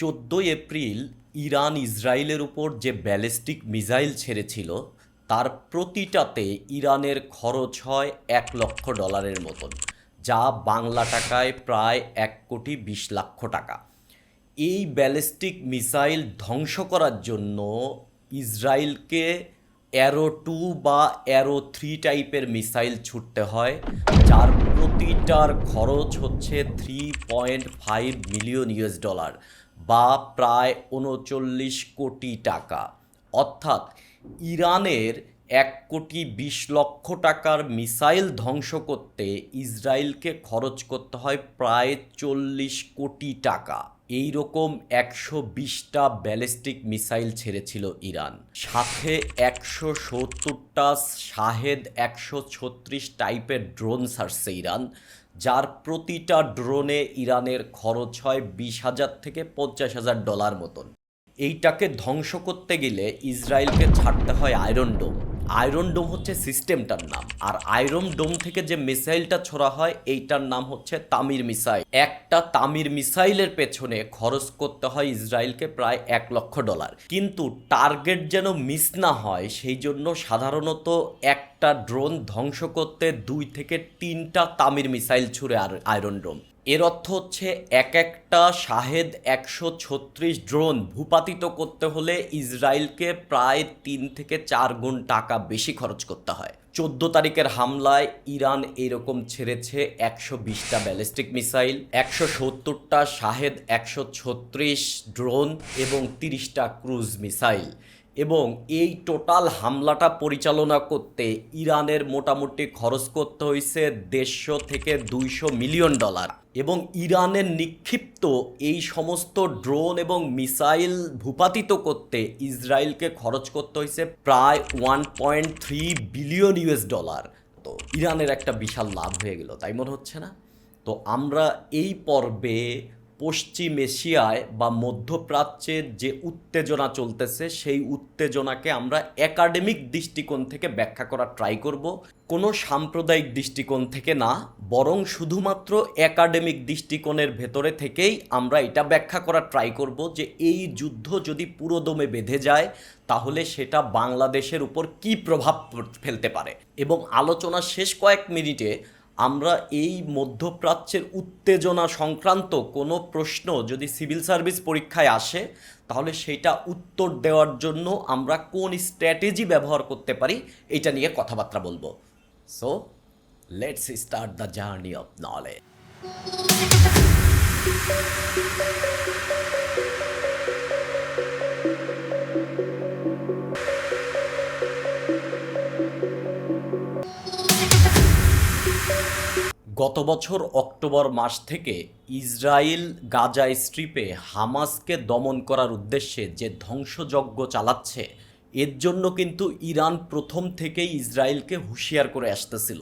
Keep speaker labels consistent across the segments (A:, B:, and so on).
A: চোদ্দোই April Iran ইসরায়েলের উপর যে ব্যালিস্টিক মিসাইল ছেড়েছিল, তার প্রতিটাতে ইরানের খরচ হয় এক লক্ষ ডলারের মতন, যা বাংলা টাকায় প্রায় এক কোটি বিশ লক্ষ টাকা। এই ব্যালিস্টিক মিসাইল ধ্বংস করার জন্য ইসরায়েলকে অ্যারো টু বা অ্যারো থ্রি টাইপের মিসাইল ছুটতে হয়, যার প্রতিটার খরচ হচ্ছে three point five million US dollar. বা প্রায় উনচল্লিশ কোটি টাকা। অর্থাৎ ইরানের এক কোটি বিশ লক্ষ টাকার মিসাইল ধ্বংস করতে ইসরায়েলকে খরচ করতে হয় প্রায় চল্লিশ কোটি টাকা। এই রকম একশো বিশটা ব্যালিস্টিক মিসাইল ছেড়েছিল ইরান। সাথে একশো সত্তরটা শাহেদ একশো ছত্রিশ টাইপের ড্রোন ছাড়ছে ইরান। যার প্রতিটা ড্রোনে ইরানের খরচ হয় বিশ হাজার থেকে পঞ্চাশ হাজার ডলার মতন। এইটাকে ধ্বংস করতে গেলে ইসরায়েলকে ছাড়তে হয় আয়রন ডোম। আয়রন ডোম হচ্ছে সিস্টেমটার নাম। আর আয়রন ডোম থেকে যে মিসাইলটা ছোড়া হয়, এইটার নাম হচ্ছে তামির মিসাইল। একটা তামির মিসাইলের পেছনে খরচ করতে হয় ইসরায়েলকে প্রায় এক লক্ষ ডলার। কিন্তু টার্গেট যেন মিস না হয়, সেই জন্য সাধারণত একটা ড্রোন ধ্বংস করতে দুই থেকে তিনটা তামির মিসাইল ছুড়ে আর আয়রন ডোম এর অর্থ হচ্ছে এক একটা শাহেদ একশো ছত্রিশ ড্রোন ভূপাতিত করতে হলে ইসরায়েলকে প্রায় তিন থেকে চার গুণ টাকা বেশি খরচ করতে হয়। চোদ্দ তারিখের হামলায় ইরান এরকম ছেড়েছে একশো বিশটা ব্যালিস্টিক মিসাইল একশো সত্তরটা শাহেদ একশো ছত্রিশ ড্রোন এবং তিরিশটা ক্রুজ মিসাইল এবং এই টোটাল হামলাটা পরিচালনা করতে ইরানের মোটামুটি খরচ করতে হয়েছে দেড়শো থেকে দুইশো মিলিয়ন ডলার। এবং ইরানের নিক্ষিপ্ত এই সমস্ত ড্রোন এবং মিসাইল ভূপাতিত করতে ইসরায়েলকে খরচ করতে হয়েছে প্রায় one point three billion US dollar তো ইরানের একটা বিশাল লাভ হয়ে গেল, তাই মনে হচ্ছে না? তো আমরা এই পর্বে পশ্চিম এশিয়ায় বা মধ্যপ্রাচ্যের যে উত্তেজনা চলতেছে, সেই উত্তেজনাকে আমরা একাডেমিক দৃষ্টিকোণ থেকে ব্যাখ্যা করার ট্রাই করব। কোনো সাম্প্রদায়িক দৃষ্টিকোণ থেকে না, বরং শুধুমাত্র একাডেমিক দৃষ্টিকোণের ভেতরে থেকেই আমরা এটা ব্যাখ্যা করার ট্রাই করব যে এই যুদ্ধ যদি পুরোদমে বেঁধে যায়, তাহলে সেটা বাংলাদেশের উপর কি প্রভাব ফেলতে পারে। এবং আলোচনার শেষ কয়েক মিনিটে আমরা এই মধ্যপ্রাচ্যের উত্তেজনা সংক্রান্ত কোনো প্রশ্ন যদি সিভিল সার্ভিস পরীক্ষায় আসে, তাহলে সেটা উত্তর দেওয়ার জন্য আমরা কোন স্ট্র্যাটেজি ব্যবহার করতে পারি, এটা নিয়ে কথাবার্তা বলব। So let's start the journey of knowledge গত বছর অক্টোবর মাস থেকে ইসরায়েল গাজা স্ট্রিপে হামাসকে দমন করার উদ্দেশ্যে যে ধ্বংসযজ্ঞ চালাচ্ছে, এর জন্য কিন্তু ইরান প্রথম থেকেই ইসরায়েলকে হুঁশিয়ার করে আসতেছিল।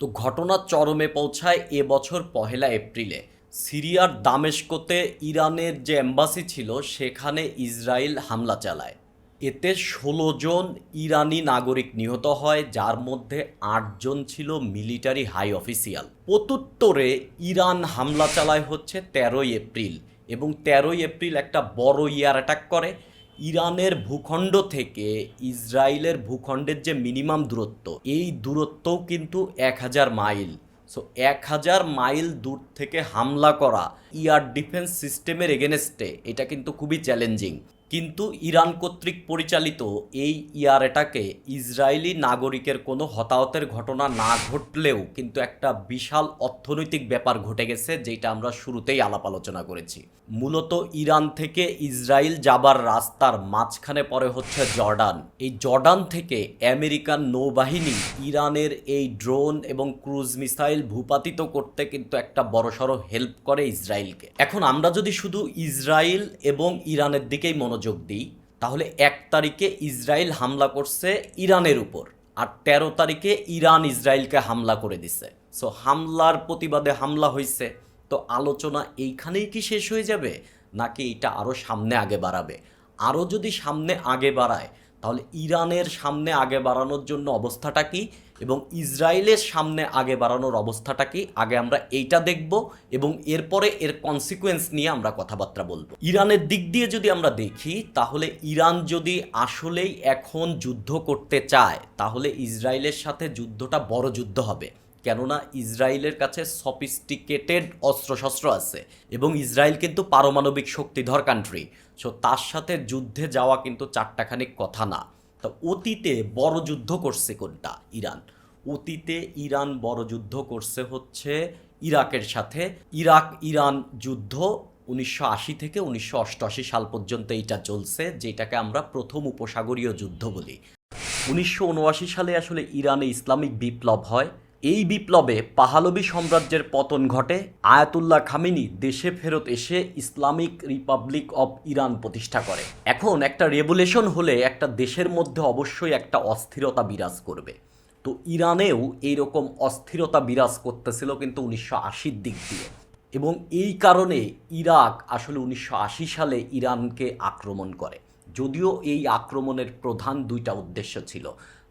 A: তো ঘটনা চরমে পৌঁছায় এবছর পহেলা এপ্রিলে। সিরিয়ার দামেস্কোতে ইরানের যে এম্বাসি ছিল, সেখানে ইসরায়েল হামলা চালায়। এতে ষোলো জন ইরানি নাগরিক নিহত হয়, যার মধ্যে আটজন ছিল মিলিটারি হাই অফিসিয়াল। প্রত্যুত্তরে ইরান হামলা চালায় হচ্ছে তেরোই এপ্রিল এবং তেরোই এপ্রিল একটা বড় ইয়ার অ্যাটাক করে। ইরানের ভূখণ্ড থেকে ইসরায়েলের ভূখণ্ডের যে মিনিমাম দূরত্ব, এই দূরত্বও কিন্তু এক হাজার মাইল। সো এক হাজার মাইল দূর থেকে হামলা করা ইয়ার ডিফেন্স সিস্টেমের এগেনস্টে এটা কিন্তু খুবই চ্যালেঞ্জিং কিন্তু ইরান কর্তৃক পরিচালিত এই ইয়ার এটাকে ইসরায়েলি নাগরিকের কোনো হতাহতের ঘটনা না ঘটলেও কিন্তু একটা বিশাল অর্থনৈতিক ব্যাপার ঘটে গেছে, যেটা আমরা শুরুতেই আলাপ আলোচনা করেছি। মূলত ইরান থেকে ইসরায়েল যাবার রাস্তার মাঝখানে পরে হচ্ছে জর্ডান। এই জর্ডান থেকে আমেরিকান নৌবাহিনী ইরানের এই ড্রোন এবং ক্রুজ মিসাইল ভূপাতিত করতে কিন্তু একটা বড়সড় হেল্প করে ইসরায়েলকে। এখন আমরা যদি শুধু ইসরায়েল এবং ইরানের দিকেই মনোযোগ দিই, তাহলে এক তারিখে ইসরায়েল হামলা করছে ইরানের উপর আর তেরো তারিখে ইরান ইসরায়েলকে হামলা করে দিছে। সো হামলার প্রতিবাদে হামলা হয়েছে তো আলোচনা এইখানেই কি শেষ হয়ে যাবে? নাকি এটা আরও সামনে আগে বাড়াবে? আরও যদি সামনে আগে বাড়ায়, তাহলে ইরানের সামনে আগে বাড়ানোর জন্য অবস্থাটা কি? এবং ইসরায়েলের সামনে আগে বাড়ানোর অবস্থাটা কি? আগে আমরা এইটা দেখব এবং এরপরে এর কনসিকুয়েন্স নিয়ে আমরা কথাবার্তা বলব। ইরানের দিক দিয়ে যদি আমরা দেখি, তাহলে ইরান যদি আসলেই এখন যুদ্ধ করতে চায়, তাহলে ইসরায়েলের সাথে যুদ্ধটা বড় যুদ্ধ হবে। কেননা ইসরায়েলের কাছে সফিস্টিকেটেড অস্ত্রশস্ত্র আছে এবং ইসরায়েল কিন্তু পারমাণবিক শক্তিধর কান্ট্রি সো তার সাথে যুদ্ধে যাওয়া কিন্তু চারটাখানিক কথা না। তো অতীতে বড় যুদ্ধ করছে কোনটা? ইরান। অতীতে ইরান বড় যুদ্ধ করছে হচ্ছে ইরাকের সাথে। ইরাক ইরান যুদ্ধ উনিশশো আশি থেকে উনিশশো অষ্টআশি সাল পর্যন্ত এইটা চলছে, যেটাকে আমরা প্রথম উপসাগরীয় যুদ্ধ বলি। উনিশশো উনআশি সালে আসলে ইরানে ইসলামিক বিপ্লব হয়। এই বিপ্লবে পাহালবি সাম্রাজ্যের পতন ঘটে আয়াতুল্লাহ খামিনি দেশে ফেরত এসে ইসলামিক রিপাবলিক অব ইরান প্রতিষ্ঠা করে। এখন একটা রেভুলেশন হলে একটা দেশের মধ্যে অবশ্যই একটা অস্থিরতা বিরাজ করবে। তো ইরানেও এইরকম অস্থিরতা বিরাজ করতেছিল কিন্তু উনিশশো আশির দিক দিয়ে। এবং এই কারণে ইরাক আসলে উনিশশো আশি সালে ইরানকে আক্রমণ করে। যদিও এই আক্রমণের প্রধান দুইটা উদ্দেশ্য ছিল।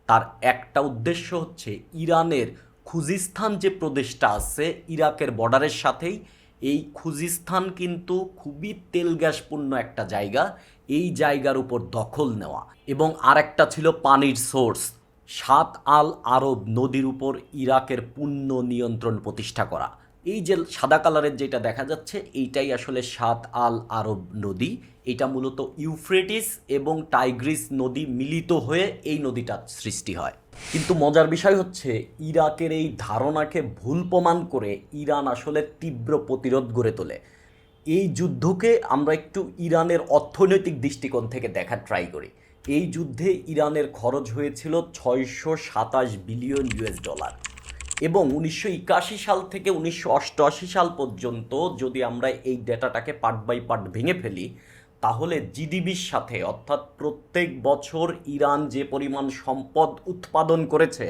A: তার একটা উদ্দেশ্য হচ্ছে ইরানের খুজিস্তান যে প্রদেশটা আছে, ইরাকের বর্ডারের সাথেই, এই খুজিস্তান কিন্তু খুবই তেল গ্যাসপূর্ণ একটা জায়গা। এই জায়গার উপর দখল নেওয়া। এবং আরেকটা ছিল পানির সোর্স। সাত আল আরব নদীর উপর ইরাকের পূর্ণ নিয়ন্ত্রণ প্রতিষ্ঠা করা। এই যে সাদা কালারের যেটা দেখা যাচ্ছে, এইটাই আসলে সাত আল আরব নদী। এটা মূলত ইউফ্রেটিস এবং টাইগ্রিস নদী মিলিত হয়ে এই নদীটা সৃষ্টি হয়। কিন্তু মজার বিষয় হচ্ছে, ইরাকের এই ধারণাকে ভুল প্রমাণ করে ইরান আসলে তীব্র প্রতিরোধ গড়ে তোলে। এই যুদ্ধকে আমরা একটু ইরানের অর্থনৈতিক দৃষ্টিকোণ থেকে দেখার ট্রাই করি। এই যুদ্ধে ইরানের খরচ হয়েছিল ছয়শো সাতাশ বিলিয়ন ইউএস ডলার এবং উনিশশো একাশি সাল থেকে উনিশশো অষ্টআশি সাল পর্যন্ত যদি আমরা এই ডেটাটাকে পার্ট বাই পার্ট ভেঙে ফেলি তাহলে জিডিবির সাথে, অর্থাৎ প্রত্যেক বছর ইরান যে পরিমাণ সম্পদ উৎপাদন করেছে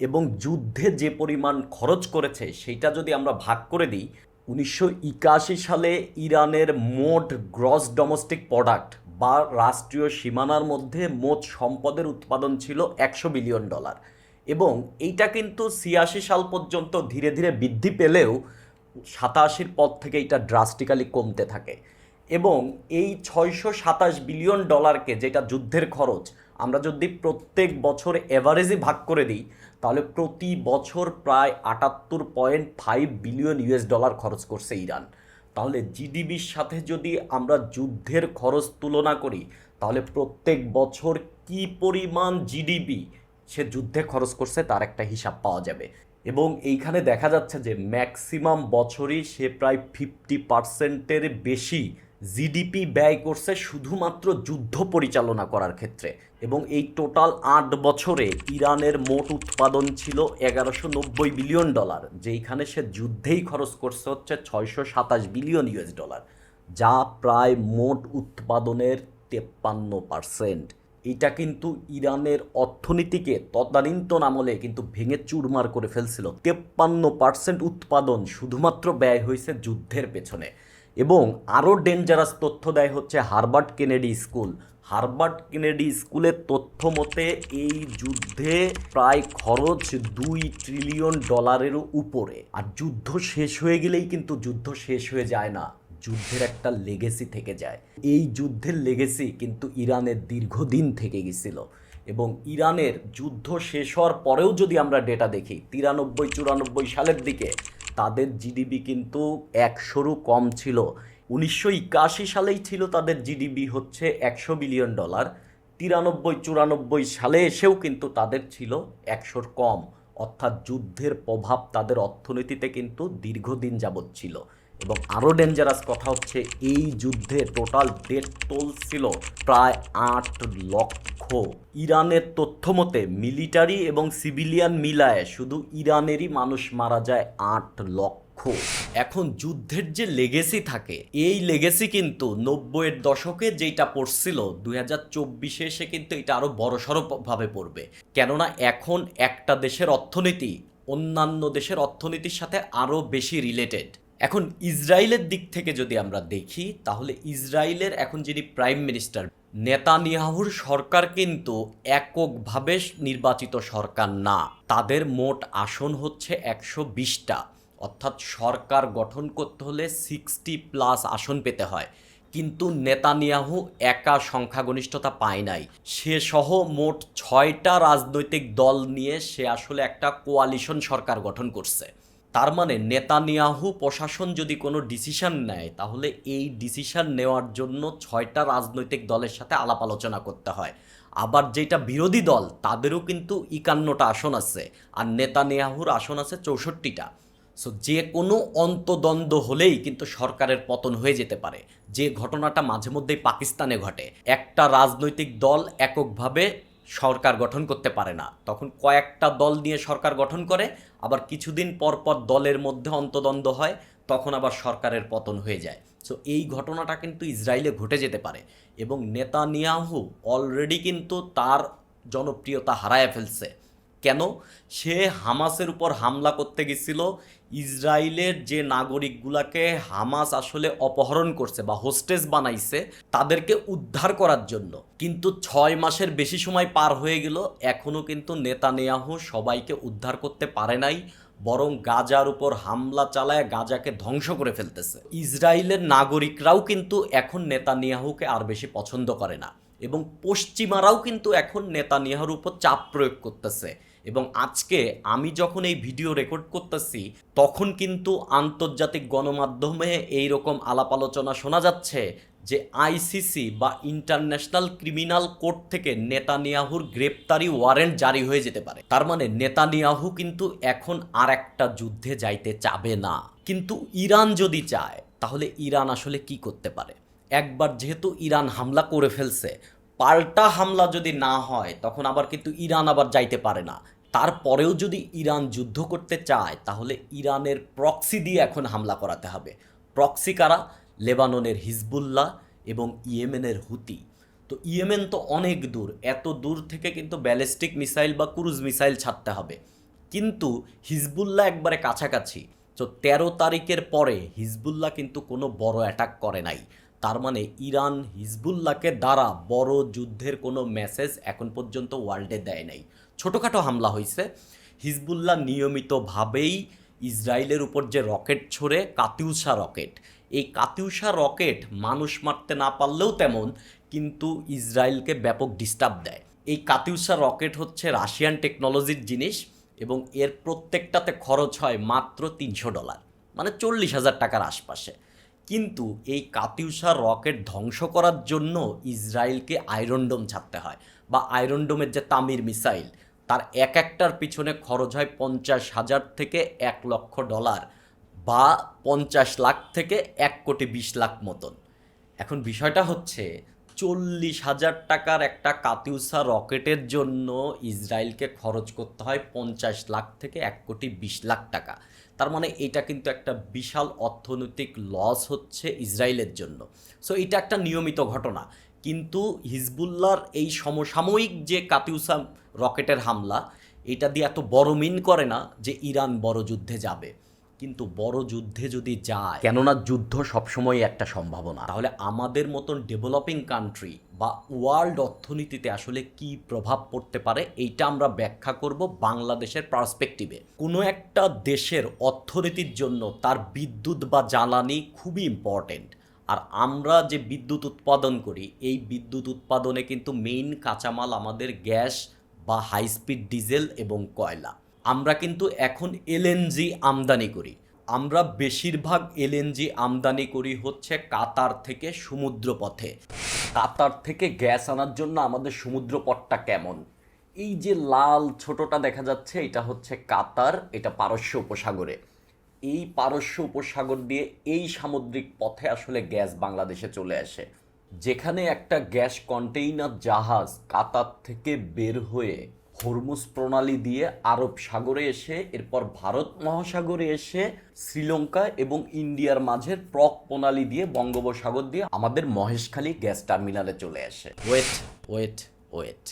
A: এবং যুদ্ধে যে পরিমাণ খরচ করেছে, সেইটা যদি আমরা ভাগ করে দিই, উনিশশো একাশি সালে ইরানের মোট গ্রস ডোমেস্টিক প্রোডাক্ট বা রাষ্ট্রীয় সীমানার মধ্যে মোট সম্পদের উৎপাদন ছিল একশো বিলিয়ন ডলার। এবং এইটা কিন্তু ছিয়াশি সাল পর্যন্ত ধীরে ধীরে বৃদ্ধি পেলেও সাতাশির পর থেকে এটা ড্রাস্টিক্যালি কমতে থাকে। এবং এই ছয়শো সাতাশ বিলিয়ন ডলারকে যেটা যুদ্ধের খরচ, আমরা যদি প্রত্যেক বছর এভারেজে ভাগ করে দিই, তাহলে প্রতি বছর প্রায় আটাত্তর point five billion US dollar খরচ করছে ইরান। তাহলে জিডিবির সাথে যদি আমরা যুদ্ধের খরচ তুলনা করি, তাহলে প্রত্যেক বছর কি পরিমাণ জিডিপি সে যুদ্ধে খরচ করছে তার একটা হিসাব পাওয়া যাবে। এবং এইখানে দেখা যাচ্ছে যে ম্যাক্সিমাম বছরই সে প্রায় ফিফটি পার্সেন্টের বেশি জিডিপি ব্যয় করছে শুধুমাত্র যুদ্ধ পরিচালনা করার ক্ষেত্রে এবং এই টোটাল আট বছরে ইরানের মোট উৎপাদন ছিল এগারোশো নব্বই বিলিয়ন ডলার, যেইখানে সে যুদ্ধেই খরচ করছে হচ্ছে ছয়শো সাতাশ বিলিয়ন ইউএস ডলার, যা প্রায় মোট উৎপাদনের তেপ্পান্ন পার্সেন্ট। এটা কিন্তু ইরানের অর্থনীতিকে তদানীন্তন আমলে কিন্তু ভেঙে চুরমার করে ফেলছিল। তেপ্পান্ন পার্সেন্ট উৎপাদন শুধুমাত্র ব্যয় হয়েছে যুদ্ধের পেছনে। এবং আরও ডেঞ্জারাস তথ্য দেয় হচ্ছে Harvard Kennedy school. Harvard Kennedy স্কুলের তথ্য মতে, এই যুদ্ধে প্রায় খরচ দুই ট্রিলিয়ন ডলারেরও উপরে। আর যুদ্ধ শেষ হয়ে গেলেই কিন্তু যুদ্ধ শেষ হয়ে যায় না, যুদ্ধের একটা লেগেসি থেকে যায়। এই যুদ্ধের লেগেসি কিন্তু ইরানের দীর্ঘদিন থেকে গেছিল এবং ইরানের যুদ্ধ শেষ হওয়ার পরেও যদি আমরা ডেটা দেখি, তিরানব্বই, চুরানব্বই সালের দিকে তাদের জিডিপি কিন্তু একশোরও কম ছিল। উনিশশো একাশি সালেই ছিল তাদের জিডিপি হচ্ছে একশো বিলিয়ন ডলার। তিরানব্বই, চুরানব্বই সালে এসেও কিন্তু তাদের ছিল একশোর কম। অর্থাৎ যুদ্ধের প্রভাব তাদের অর্থনীতিতে কিন্তু দীর্ঘদিন যাবৎ ছিল। এবং আরও ডেঞ্জারাস কথা হচ্ছে, এই যুদ্ধে টোটাল ডেথ টোল ছিল প্রায় আট লক্ষ। ইরানের তথ্য মতে মিলিটারি এবং সিভিলিয়ান মিলায় শুধু ইরানেরই মানুষ মারা যায় আট লক্ষ। এখন যুদ্ধের যে লেগেসি থাকে, এই লেগেসি কিন্তু নব্বইয়ের দশকে যেটা পড়ছিল, দুই হাজার চব্বিশে এসে কিন্তু এটা আরও বড়সড় ভাবে পড়বে। কেননা এখন একটা দেশের অর্থনীতি অন্যান্য দেশের অর্থনীতির সাথে আরও বেশি রিলেটেড এখন ইসরায়েলের দিক থেকে যদি আমরা দেখি, তাহলে ইসরায়েলের এখন যিনি প্রাইম মিনিস্টার, নেতানিয়াহুর সরকার কিন্তু এককভাবে নির্বাচিত সরকার না। তাদের মোট আসন হচ্ছে একশো বিশটা। অর্থাৎ সরকার গঠন করতে হলে সিক্সটি প্লাস আসন পেতে হয়। কিন্তু নেতানিয়াহু একা সংখ্যাগরিষ্ঠতা পায় নাই। সে সহ মোট ছয়টা রাজনৈতিক দল নিয়ে সে আসলে একটা কোয়ালিশন সরকার গঠন করছে। তার মানে নেতানিয়াহু প্রশাসন যদি কোনো ডিসিশন নেয়, তাহলে এই ডিসিশন নেওয়ার জন্য ছয়টা রাজনৈতিক দলের সাথে আলাপ আলোচনা করতে হয়। আবার যেটা বিরোধী দল, তাদেরও কিন্তু একান্নটা আসন আছে, আর নেতানিয়াহুর আসন আছে চৌষট্টিটা। সো যে কোনো অন্তদ্বন্দ্ব হলেই কিন্তু সরকারের পতন হয়ে যেতে পারে। যে ঘটনাটা মাঝে মধ্যেই পাকিস্তানে ঘটে, একটা রাজনৈতিক দল এককভাবে সরকার গঠন করতে পারে না। তখন কয়েকটা দল নিয়ে সরকার গঠন করে আবার কিছুদিন পর পর দলের মধ্যে অন্তদ্বন্দ্ব হয়, তখন আবার সরকারের পতন হয়ে যায়। সো এই ঘটনাটা কিন্তু ইসরায়েলে ঘটে যেতে পারে এবং নেতানিয়াহু অলরেডি কিন্তু তার জনপ্রিয়তা হারায় ফেলছে। কেন? সে হামাসের উপর হামলা করতে গেছিল ইসরায়েলের যে নাগরিকগুলাকে হামাস আসলে অপহরণ করছে বা হোস্টেজ বানাইছে, তাদেরকে উদ্ধার করার জন্য। কিন্তু ছয় মাসের বেশি সময় পার হয়ে গেল এখনও কিন্তু নেতানিয়াহু সবাইকে উদ্ধার করতে পারে নাই, বরং গাজার উপর হামলা চালায় গাজাকে ধ্বংস করে ফেলতেছে। ইসরায়েলের নাগরিকরাও কিন্তু এখন নেতানিয়াহুকে আর বেশি পছন্দ করে না, এবং পশ্চিমারাও কিন্তু এখন নেতানিয়াহুর উপর চাপ প্রয়োগ করতেছে। এবং আজকে আমি যখন এই ভিডিও রেকর্ড করতেছি, তখন কিন্তু আন্তর্জাতিক গণমাধ্যমে এই রকম আলাপ আলোচনা শোনা যাচ্ছে যে আইসিসি বা ইন্টারন্যাশনাল ক্রিমিনাল কোর্ট থেকে নেতানিয়াহুর গ্রেপ্তারি ওয়ারেন্ট জারি হয়ে যেতে পারে। তার মানে নেতানিয়াহু কিন্তু এখন আর একটা যুদ্ধে যাইতে চাবে না। কিন্তু ইরান যদি চায়, তাহলে ইরান আসলে কি করতে পারে? একবার যেহেতু ইরান হামলা করে ফেলছে, পাল্টা হামলা যদি না হয়, তখন আবার কিন্তু ইরান আবার যাইতে পারে না। তারপরেও যদি ইরান যুদ্ধ করতে চায়, তাহলে ইরানের প্রক্সি দিয়ে এখন হামলা করাতে হবে। প্রক্সি কারা? লেবাননের হিজবুল্লাহ এবং ইয়েমেনের হুতি। তো ইয়েমেন তো অনেক দূর, এত দূর থেকে কিন্তু ব্যালিস্টিক মিসাইল বা ক্রুজ মিসাইল ছাড়তে হবে। কিন্তু হিজবুল্লাহ একবারে কাছাকাছি। তো তেরো তারিখের পরে হিজবুল্লাহ কিন্তু কোনো বড় অ্যাটাক করে নাই। তার মানে ইরান হিজবুল্লাহকে দ্বারা বড় যুদ্ধের কোনো মেসেজ এখন পর্যন্ত ওয়ার্ল্ডে দেয় নাই। ছোটোখাটো হামলা হয়েছে। হিজবুল্লাহ নিয়মিতভাবেই ইসরায়েলের উপর যে রকেট ছড়ে কাতিউসা রকেট, এই কাতিউসা রকেট মানুষ মারতে না পারলেও তেমন, কিন্তু ইসরায়েলকে ব্যাপক ডিস্টার্ব দেয়। এই কাতিউসা রকেট হচ্ছে রাশিয়ান টেকনোলজির জিনিস এবং এর প্রত্যেকটাতে খরচ হয় মাত্র তিনশো ডলার মানে চল্লিশ হাজার টাকার আশপাশে। কিন্তু এই কাতিউসা রকেট ধ্বংস করার জন্য ইসরায়েলকে আয়রনডোম ছাড়তে হয় বা আয়রনডোমের যে তামির মিসাইল তার এক একটার পিছনে খরচ হয় পঞ্চাশ হাজার থেকে এক লক্ষ ডলার বা পঞ্চাশ লাখ থেকে এক কোটি বিশ লাখ মতন। এখন বিষয়টা হচ্ছে, চল্লিশ হাজার টাকার একটা কাতিউসা রকেটের জন্য ইসরায়েলকে খরচ করতে হয় পঞ্চাশ লাখ থেকে এক কোটি বিশ লাখ টাকা। তার মানে এটা কিন্তু একটা বিশাল অর্থনৈতিক লস হচ্ছে ইসরায়েলের জন্য। সো এটা একটা নিয়মিত ঘটনা। কিন্তু হিজবুল্লার এই সমসাময়িক যে কাতিউসা রকেটের হামলা, এটা দিয়ে এত বড় মিন করে না যে ইরান বড় যুদ্ধে যাবে। কিন্তু বড় যুদ্ধে যদি যায় কেননা যুদ্ধ সবসময় একটা সম্ভাবনা। তাহলে আমাদের মতন ডেভেলপিং কান্ট্রি বা ওয়ার্ল্ড অর্থনীতিতে আসলে কি প্রভাব পড়তে পারে এইটা আমরা ব্যাখ্যা করব বাংলাদেশের পার্সপেক্টিভে কোনো একটা দেশের অর্থনীতির জন্য তার বিদ্যুৎ বা জ্বালানি খুবই ইম্পর্টেন্ট আর আমরা যে বিদ্যুৎ উৎপাদন করি এই বিদ্যুৎ উৎপাদনে কিন্তু মেইন কাঁচামাল আমাদের গ্যাস বা হাই স্পিড ডিজেল এবং কয়লা। আমরা কিন্তু এখন এলএনজি আমদানি করি। আমরা বেশিরভাগ এলএনজি আমদানি করি হচ্ছে কাতার থেকে সমুদ্রপথে। কাতার থেকে গ্যাস আনার জন্য আমাদের সমুদ্রপথটা কেমন? এই যে লাল ছোটটা দেখা যাচ্ছে, এটা হচ্ছে কাতার, এটা পারস্য উপসাগরে। এই পারস্য উপসাগর দিয়ে এই সামুদ্রিক পথে আসলে গ্যাস বাংলাদেশে চলে আসে। যেখানে একটা গ্যাস কন্টেইনার জাহাজ কাতার থেকে বের হয়ে হরমুজ প্রণালী দিয়ে আরব সাগরে এসে, এরপর ভারত মহাসাগরে এসে, শ্রীলঙ্কা এবং ইন্ডিয়ার মাঝের প্রক প্রণালী দিয়ে, বঙ্গোপসাগর দিয়ে আমাদের মহেশখালী গ্যাস টার্মিনালে চলে আসে। Wait wait wait.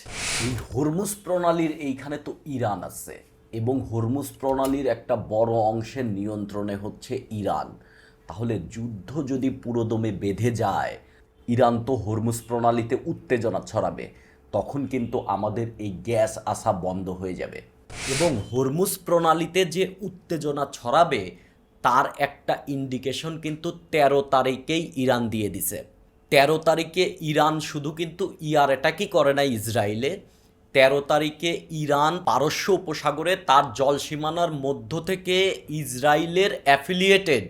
A: এই হরমুজ প্রণালীর এইখানে তো ইরান আছে এবং হরমুজ প্রণালীর একটা বড় অংশের নিয়ন্ত্রণে হচ্ছে ইরান। তাহলে যুদ্ধ যদি পুরোদমে বেঁধে যায়, ইরান তো হরমুজ প্রণালীতে উত্তেজনা ছড়াবে। তখন কিন্তু আমাদের এই গ্যাস আসা বন্ধ হয়ে যাবে। এবং হরমুজ প্রণালীতে যে উত্তেজনা ছড়াবে, তার একটা ইন্ডিকেশন কিন্তু তেরো তারিখেই ইরান দিয়ে দিছে। তেরো তারিখে ইরান শুধু কিন্তু ইয়ার অ্যাটাকই করে না ইসরায়েলে। তেরো তারিখে ইরান পারস্য উপসাগরে তার জলসীমানার মধ্য থেকে ইসরায়েলের অ্যাফিলিয়েটেড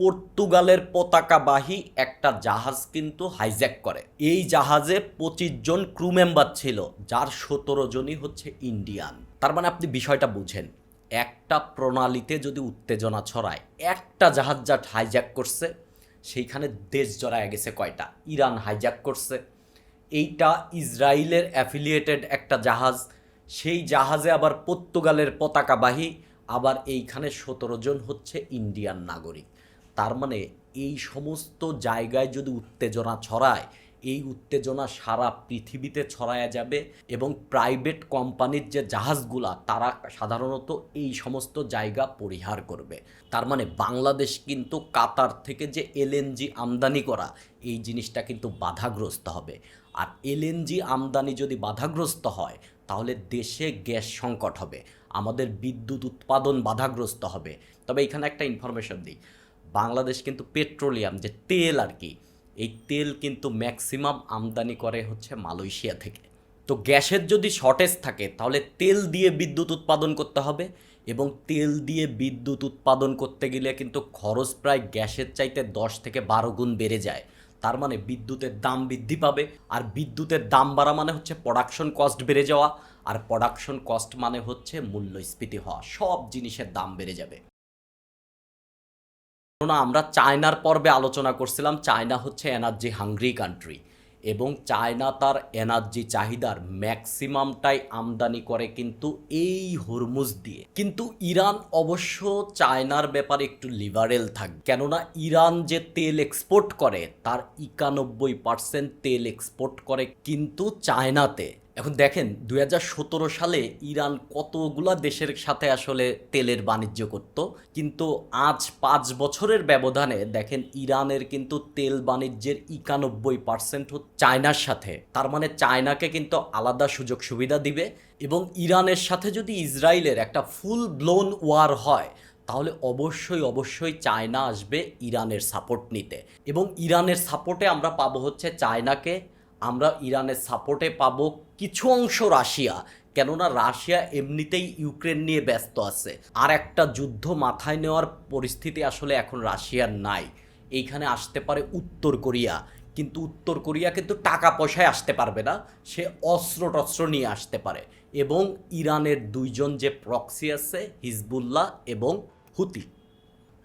A: পর্তুগালের পতাকাবাহী একটা জাহাজ কিন্তু হাইজ্যাক করে। এই জাহাজে পঁচিশ জন ক্রু মেম্বার ছিল, যার সতেরো জনই হচ্ছে ইন্ডিয়ান তার মানে আপনি বিষয়টা বুঝেন, একটা প্রণালীতে যদি উত্তেজনা ছড়ায়, একটা জাহাজ যা হাইজ্যাক করছে, সেইখানে দেশ জড়ায় গেছে কয়টা? ইরান হাইজ্যাক করছে। এইটা ইসরায়েলের অ্যাফিলিয়েটেড একটা জাহাজ। সেই জাহাজে আবার পর্তুগালের পতাকাবাহী আবার এইখানে সতেরো জন হচ্ছে ইন্ডিয়ান নাগরিক। তার মানে এই সমস্ত জায়গায় যদি উত্তেজনা ছড়ায়, এই উত্তেজনা সারা পৃথিবীতে ছড়ায়া যাবে এবং প্রাইভেট কোম্পানির যে জাহাজগুলা, তারা সাধারণত এই সমস্ত জায়গা পরিহার করবে। তার মানে বাংলাদেশ কিন্তু কাতার থেকে যে এলএনজি আমদানি করা, এই জিনিসটা কিন্তু বাধাগ্রস্ত হবে। আর এলএনজি আমদানি যদি বাধাগ্রস্ত হয়, তাহলে দেশে গ্যাস সংকট হবে, আমাদের বিদ্যুৎ উৎপাদন বাধাগ্রস্ত হবে। তবে এখানে একটা ইনফরমেশন দিই। বাংলাদেশ কিন্তু পেট্রোলিয়াম, যে তেল আর কি, এই তেল কিন্তু ম্যাক্সিমাম আমদানি করে হচ্ছে মালয়েশিয়া থেকে। তো গ্যাসের যদি শর্টেজ থাকে, তাহলে তেল দিয়ে বিদ্যুৎ উৎপাদন করতে হবে এবং তেল দিয়ে বিদ্যুৎ উৎপাদন করতে গেলে কিন্তু খরচ প্রায় গ্যাসের চাইতে দশ থেকে বারো গুণ বেড়ে যায়। তার মানে বিদ্যুতের দাম বৃদ্ধি পাবে, আর বিদ্যুতের দাম বাড়া মানে হচ্ছে প্রোডাকশন কস্ট বেড়ে যাওয়া, আর প্রোডাকশন কস্ট মানে হচ্ছে মূল্যস্ফীতি হওয়া, সব জিনিসের দাম বেড়ে যাবে। কেননা আমরা চায়নার পর্বে আলোচনা করছিলাম, চায়না হচ্ছে এনার্জি হাংরি কান্ট্রি এবং চায়না তার এনার্জি চাহিদার ম্যাক্সিমামটাই আমদানি করে কিন্তু এই হরমুজ দিয়ে। কিন্তু ইরান অবশ্য চায়নার ব্যাপারে একটু লিবারেল থাকবে কেননা ইরান যে তেল এক্সপোর্ট করে, তার একানব্বই পার্সেন্ট তেল এক্সপোর্ট করে কিন্তু চায়নাতে। এখন দেখেন দু হাজার সতেরো সালে ইরান কতগুলা দেশের সাথে আসলে তেলের বাণিজ্য করত, কিন্তু আজ পাঁচ বছরের ব্যবধানে দেখেন ইরানের কিন্তু তেল বাণিজ্যের একানব্বই পার্সেন্ট চায়নার সাথে। তার মানে চায়নাকে কিন্তু আলাদা সুযোগ সুবিধা দিবে এবং ইরানের সাথে যদি ইসরায়েলের একটা ফুল ব্লোন ওয়ার হয়, তাহলে অবশ্যই অবশ্যই চায়না আসবে ইরানের সাপোর্ট নিতে। এবং ইরানের সাপোর্টে আমরা পাবো হচ্ছে চায়নাকে আমরা ইরানের সাপোর্টে পাবো কিছু অংশ রাশিয়া, কেননা রাশিয়া এমনিতেই ইউক্রেন নিয়ে ব্যস্ত আছে। আর একটা যুদ্ধ মাথায় নেওয়ার পরিস্থিতি আসলে এখন রাশিয়ার নাই। এইখানে আসতে পারে উত্তর কোরিয়া, কিন্তু উত্তর কোরিয়া কিন্তু টাকা পয়সায় আসতে পারবে না, সে অস্ত্র টস্ত্র নিয়ে আসতে পারে। এবং ইরানের দুইজন যে প্রক্সি আছে, হিজবুল্লাহ এবং হুতি।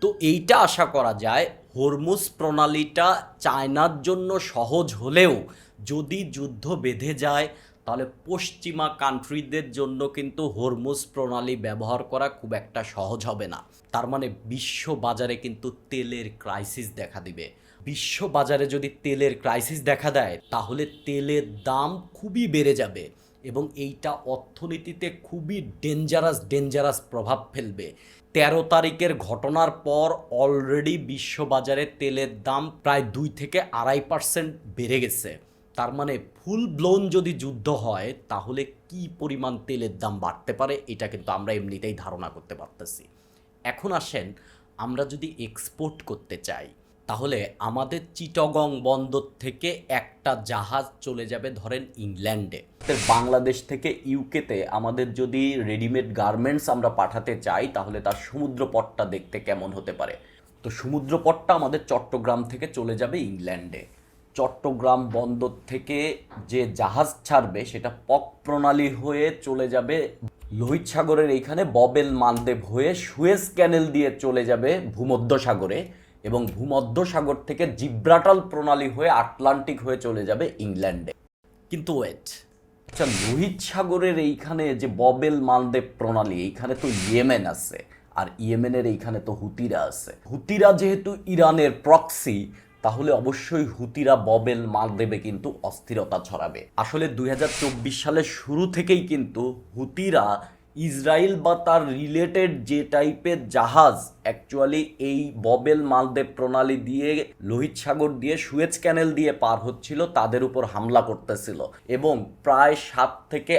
A: তো এইটা আশা করা যায়, হরমুজ প্রণালীটা চায়নার জন্য সহজ হলেও যদি যুদ্ধ বেঁধে যায়, তাহলে পশ্চিমা কান্ট্রিদের জন্য কিন্তু হরমুজ প্রণালী ব্যবহার করা খুব একটা সহজ হবে না। তার মানে বিশ্ব বাজারে কিন্তু তেলের ক্রাইসিস দেখা দিবে। বিশ্ব বাজারে যদি তেলের ক্রাইসিস দেখা দেয়, তাহলে তেলের দাম খুবই বেড়ে যাবে এবং এইটা অর্থনীতিতে খুবই ডেঞ্জারাস ডেঞ্জারাস প্রভাব ফেলবে। তেরো তারিখের ঘটনার পর অলরেডি বিশ্ববাজারে তেলের দাম প্রায় দুই থেকে আড়াই পার্সেন্ট বেড়ে গেছে। তার মানে ফুল ব্লোন যদি যুদ্ধ হয়, তাহলে কি পরিমাণ তেলের দাম বাড়তে পারে, এটা কিন্তু আমরা এমনিতেই ধারণা করতে পারতেছি। এখন আসেন, আমরা যদি এক্সপোর্ট করতে চাই, তাহলে আমাদের চিটগং বন্দর থেকে একটা জাহাজ চলে যাবে ধরেন ইংল্যান্ডে। বাংলাদেশ থেকে ইউকেতে আমাদের যদি রেডিমেড গার্মেন্টস আমরা পাঠাতে চাই, তাহলে তার সমুদ্রপথটা দেখতে কেমন হতে পারে? তো সমুদ্রপথটা আমাদের চট্টগ্রাম থেকে চলে যাবে ইংল্যান্ডে। চট্টগ্রাম বন্দর থেকে যে জাহাজ ছাড়বে, সেটা পক প্রণালী হয়ে চলে যাবে লোহিত সাগরের এইখানে ববেল মালদেব হয়ে সুয়েজ ক্যানেল দিয়ে চলে যাবে ভূমধ্য সাগরে এবং ভূমধ্য সাগর থেকে জিব্রাটাল প্রণালী হয়ে আটলান্টিক হয়ে চলে যাবে ইংল্যান্ডে। কিন্তু ওয়েট আচ্ছা লোহিত সাগরের এইখানে যে ববেল মালদেব প্রণালী, এইখানে তো ইয়েমেন আছে, আর ইয়েমেনের এইখানে তো হুতিরা আছে। হুতিরা যেহেতু ইরানের প্রক্সি তাহলে অবশ্যই হুতিরা ববেল মালদেবে কিন্তু অস্থিরতা ছড়াবে। আসলে দুই হাজার চব্বিশ সালের শুরু থেকেই কিন্তু হুতিরা ইসরায়েল বা তার রিলেটেড যে টাইপের জাহাজ অ্যাকচুয়ালি এই ববেল মালদ্বীপ প্রণালী দিয়ে, লোহিত সাগর দিয়ে, সুয়েজ ক্যানেল দিয়ে পার হচ্ছিল, তাদের উপর হামলা করতেছিল। এবং প্রায় সাত থেকে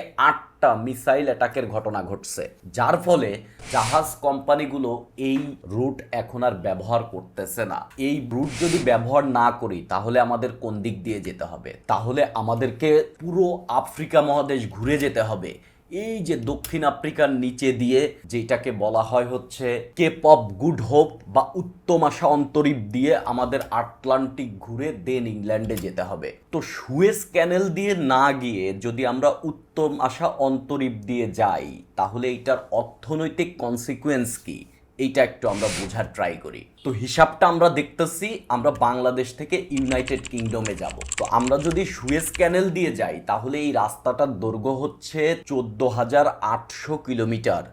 A: আটটা মিসাইল অ্যাটাকের ঘটনা ঘটছে, যার ফলে জাহাজ কোম্পানিগুলো এই রুট এখন আর ব্যবহার করতেছে না। এই রুট যদি ব্যবহার না করি, তাহলে আমাদের কোন দিক দিয়ে যেতে হবে? তাহলে আমাদেরকে পুরো আফ্রিকা মহাদেশ ঘুরে যেতে হবে। এই যে দক্ষিণ আফ্রিকার নিচে দিয়ে যেটাকে বলা হয় হচ্ছে কেপ অফ গুড হোপ বা উত্তম আশা অন্তরীপ দিয়ে আমাদের আটলান্টিক ঘুরে দেন ইংল্যান্ডে যেতে হবে। তো সুয়েজ ক্যানেল দিয়ে না গিয়ে যদি আমরা উত্তম আশা অন্তরীপ দিয়ে যাই, তাহলে এটার অর্থনৈতিক কনসিকুয়েন্স কি? এইটা একটু আমরা বোঝার ট্রাই করি। তো হিসাবটা আমরা দেখতেছি, আমরা বাংলাদেশ থেকে ইউনাইটেড কিংডমে যাব। তো আমরা যদি সুয়েজ ক্যানেল দিয়ে যাই, তাহলে এই রাস্তাটার দৈর্ঘ্য হচ্ছে চোদ্দ হাজার আটশো কিলোমিটার।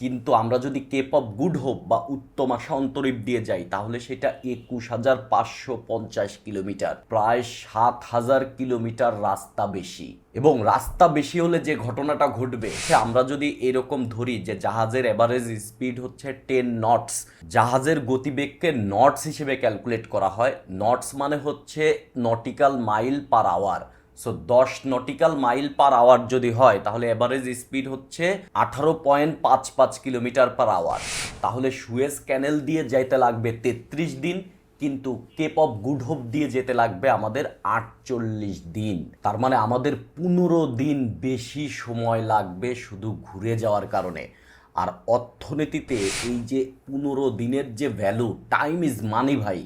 A: কিন্তু আমরা যদি কেপ অফ গুড হোপ বা উত্তম আশা অন্তরীপ দিয়ে যাই, তাহলে সেটা একুশ হাজার পাঁচশো পঞ্চাশ কিলোমিটার, প্রায় সাত হাজার কিলোমিটার রাস্তা বেশি। এবং রাস্তা বেশি হলে যে ঘটনাটা ঘটবে, সে আমরা যদি এরকম ধরি যে জাহাজের এভারেজ স্পিড হচ্ছে টেন নটস জাহাজের গতিবেগকে নটস হিসেবে ক্যালকুলেট করা হয়। নটস মানে হচ্ছে nautical mile per hour so দশ নটিক্যাল মাইল পার আওয়ার যদি হয়, তাহলে এভারেজ স্পিড হচ্ছে আঠারো পয়েন্ট পাঁচ পাঁচ কিলোমিটার পার আওয়ার তাহলে সুয়েজ ক্যানেল দিয়ে যাইতে লাগবে তেত্রিশ দিন, কিন্তু কেপ অফ গুড হোপ দিয়ে যেতে লাগবে আমাদের আটচল্লিশ দিন। তার মানে আমাদের পনেরো দিন বেশি সময় লাগবে শুধু ঘুরে যাওয়ার কারণে। আর অর্থনীতিতে এই যে পনেরো দিনের যে ভ্যালু টাইম ইজ মানি ভাই।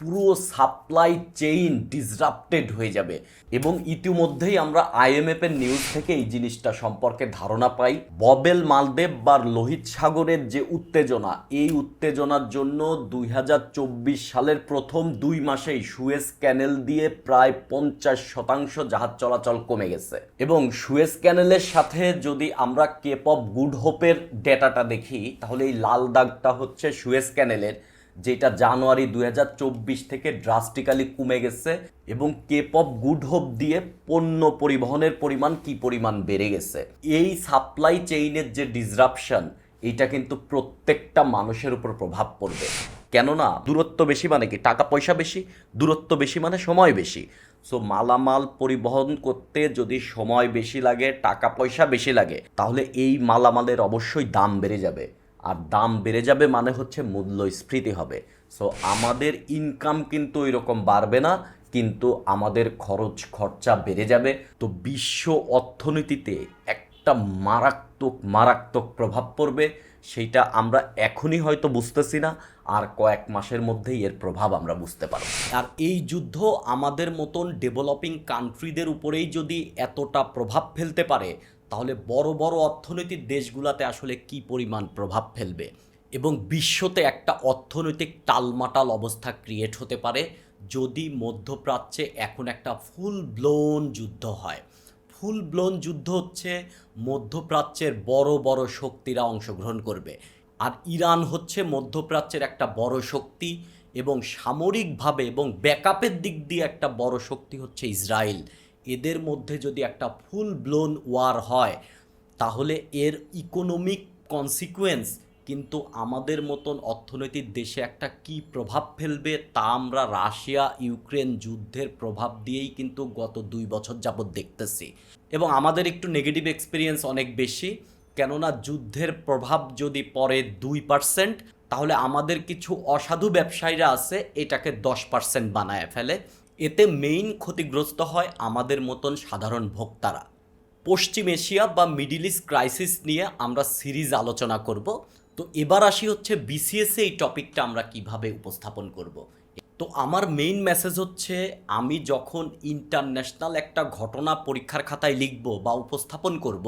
A: পুরো সাপ্লাই চেইন ডিসরাপ্টেড হয়ে যাবে। এবং ইতিমধ্যেই আমরা আইএমএফ এর নিউজ থেকে এই জিনিসটা সম্পর্কে ধারণা পাই। ববেল মালদেব বা লোহিত সাগরের যে উত্তেজনা, এই উত্তেজনার জন্য দুই হাজার চব্বিশ সালের প্রথম দুই মাসেই সুয়েজ ক্যানেল দিয়ে প্রায় পঞ্চাশ শতাংশ জাহাজ চলাচল কমে গেছে। এবং সুয়েজ ক্যানেলের সাথে যদি আমরা কেপ অফ গুড হোপের ডেটাটা দেখি, তাহলে এই লাল দাগটা হচ্ছে সুয়েজ ক্যানেলের। যেটা জানুয়ারি দু হাজার চব্বিশ থেকে ড্রাস্টিক্যালি কমে গেছে এবং কেপ অফ গুড হোপ দিয়ে পণ্য পরিবহনের পরিমাণ কি পরিমাণ বেড়ে গেছে? এই সাপ্লাই চেইনের যে ডিসরাপশন এটা কিন্তু প্রত্যেকটা মানুষের উপর প্রভাব পড়বে। কেননা, দূরত্ব বেশি মানে কি? টাকা পয়সা বেশি, দূরত্ব বেশি মানে সময় বেশি। সো মালামাল পরিবহন করতে যদি সময় বেশি লাগে টাকা পয়সা বেশি লাগে, তাহলে এই মালামালের অবশ্যই দাম বেড়ে যাবে। আর দাম বেড়ে যাবে মানে হচ্ছে মূল্যস্ফীতি হবে। সো আমাদের ইনকাম কিন্তু ওই রকম বাড়বে না, কিন্তু আমাদের খরচ খরচা বেড়ে যাবে। তো বিশ্ব অর্থনীতিতে একটা মারাত্মক মারাত্মক প্রভাব পড়বে, সেইটা আমরা এখনই হয়তো বুঝতেছি না, আর কয়েক মাসের মধ্যেই এর প্রভাব আমরা বুঝতে পারব। আর এই যুদ্ধ আমাদের মতন ডেভেলপিং কান্ট্রিদের উপরেই যদি এতটা প্রভাব ফেলতে পারে তাহলে বড় বড় অর্থনৈতিক দেশগুলোতে আসলে কি পরিমাণ প্রভাব ফেলবে? এবং বিশ্বতে একটা অর্থনৈতিক টালমাটাল অবস্থা ক্রিয়েট হতে পারে যদি মধ্যপ্রাচ্যে এখন একটা ফুল ব্লোন যুদ্ধ হয়। ফুল ব্লোন যুদ্ধ হচ্ছে মধ্যপ্রাচ্যের বড় বড় শক্তিরা অংশগ্রহণ করবে। আর ইরান হচ্ছে মধ্যপ্রাচ্যের একটা বড় শক্তি এবং সামরিকভাবে এবং ব্যাকআপের দিক দিয়ে একটা বড় শক্তি হচ্ছে ইসরায়েল। এদের মধ্যে যদি একটা ফুল ব্লোন ওয়ার হয়, তাহলে এর ইকোনমিক কনসিকুয়েন্স কিন্তু আমাদের মতন অর্থনৈতিক দেশে একটা কি প্রভাব ফেলবে, তা আমরা রাশিয়া, ইউক্রেন যুদ্ধের প্রভাব দিয়েই কিন্তু গত দুই বছর যাবৎ দেখতেছি। এবং আমাদের একটু নেগেটিভ এক্সপিরিয়েন্স অনেক বেশি, কেননা যুদ্ধের প্রভাব যদি পরে দুই পার্সেন্ট তাহলে আমাদের কিছু অসাধু ব্যবসায়ীরা আছে, এটাকে দশ পার্সেন্ট বানায় ফেলে। এতে মেইন ক্ষতিগ্রস্ত হয় আমাদের মতন সাধারণ ভোক্তারা। পশ্চিম এশিয়া বা মিডিল ইস্ট ক্রাইসিস নিয়ে আমরা সিরিজ আলোচনা করব। তো এবার আসি হচ্ছে বিসিএসে এই টপিকটা আমরা কীভাবে উপস্থাপন করব। তো আমার মেইন মেসেজ হচ্ছে, আমি যখন ইন্টারন্যাশনাল একটা ঘটনা পরীক্ষার খাতায় লিখব বা উপস্থাপন করব,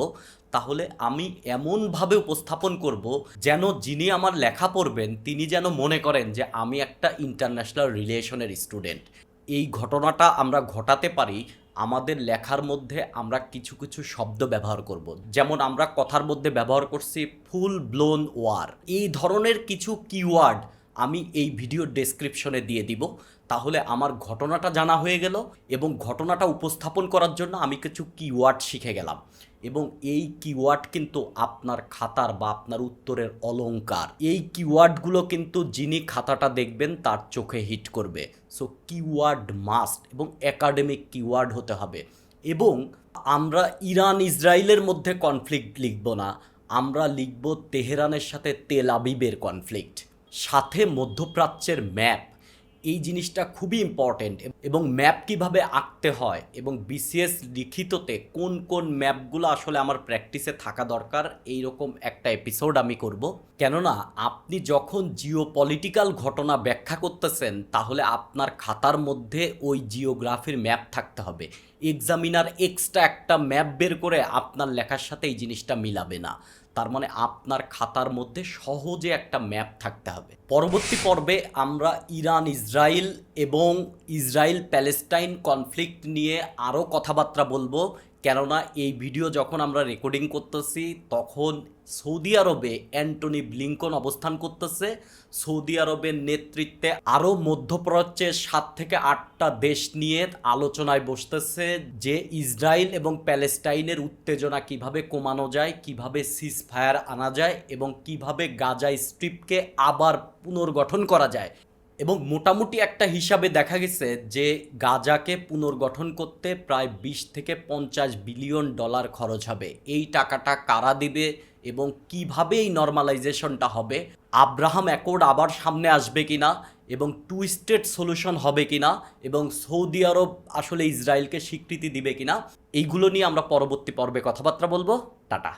A: তাহলে আমি এমনভাবে উপস্থাপন করব যেন যিনি আমার লেখা পড়বেন, তিনি যেন মনে করেন যে আমি একটা ইন্টারন্যাশনাল রিলেশনের স্টুডেন্ট এই ঘটনাটা আমরা ঘটাতে পারি, আমাদের লেখার মধ্যে আমরা কিছু কিছু শব্দ ব্যবহার করব। যেমন আমরা কথার মধ্যে ব্যবহার করছি ফুল ব্লোন ওয়ার এই ধরনের কিছু কিওয়ার্ড আমি এই ভিডিও ডেসক্রিপশনে দিয়ে দিব। তাহলে আমার ঘটনাটা জানা হয়ে গেল এবং ঘটনাটা উপস্থাপন করার জন্য আমি কিছু কিওয়ার্ড শিখে গেলাম। এবং এই কিওয়ার্ড কিন্তু আপনার খাতার বা আপনার উত্তরের অলঙ্কার এই কিওয়ার্ডগুলো কিন্তু যিনি খাতাটা দেখবেন, তার চোখে হিট করবে। সো কিওয়ার্ড মাস্ট এবং একাডেমিক কিওয়ার্ড হতে হবে। এবং আমরা ইরান, ইসরায়েলের মধ্যে কনফ্লিক্ট লিখব না। আমরা লিখব তেহরানের সাথে তেল আবিবের কনফ্লিক্ট সাথে মধ্যপ্রাচ্যের ম্যাপ এই জিনিসটা খুবই ইম্পর্টেন্ট এবং ম্যাপ কীভাবে আঁকতে হয় এবং বিসিএস লিখিততে কোন কোন ম্যাপগুলো আসলে আমার প্র্যাকটিসে থাকা দরকার এই রকম একটা এপিসোড আমি করব। কেননা, আপনি যখন জিও পলিটিক্যাল ঘটনা ব্যাখ্যা করতেছেন, তাহলে আপনার খাতার মধ্যে ওই জিওগ্রাফির ম্যাপ থাকতে হবে। এক্সামিনার এক্সট্রা একটা ম্যাপ বের করে আপনার লেখার সাথে এই জিনিসটা মিলাবে না। তার মানে আপনার খাতার মধ্যে সহজে একটা ম্যাপ থাকতে হবে। পরবর্তী পর্বে আমরা ইরান ইসরায়েল এবং ইসরায়েল প্যালেস্টাইন কনফ্লিক্ট নিয়ে আরও কথাবার্তা বলব। কেননা এই ভিডিও যখন আমরা রেকর্ডিং করতেছি, তখন সৌদি আরবে অ্যান্টনি ব্লিঙ্কন অবস্থান করতেছে। সৌদি আরবের নেতৃত্বে আরও মধ্যপ্রাচ্যের সাত থেকে আটটা দেশ নিয়ে আলোচনায় বসতেছে যে ইসরায়েল এবং প্যালেস্টাইনের উত্তেজনা কীভাবে কমানো যায়, কীভাবে সিজ ফায়ার আনা যায় এবং কীভাবে গাজা স্ট্রিপকে আবার পুনর্গঠন করা যায়। এবং মোটামুটি একটা হিসাবে দেখা গেছে যে গাজাকে পুনর্গঠন করতে প্রায় বিশ থেকে পঞ্চাশ বিলিয়ন ডলার খরচ হবে। এই টাকাটা কারা দিবে এবং কীভাবে এই নর্মালাইজেশনটা হবে, আব্রাহাম অ্যাকর্ড আবার সামনে আসবে কি না এবং টু স্টেট সলিউশন হবে কি না এবং সৌদি আরব আসলে ইসরায়েলকে স্বীকৃতি দিবে কি না এইগুলো নিয়ে আমরা পরবর্তী পর্বে কথাবার্তা বলব। টাটা।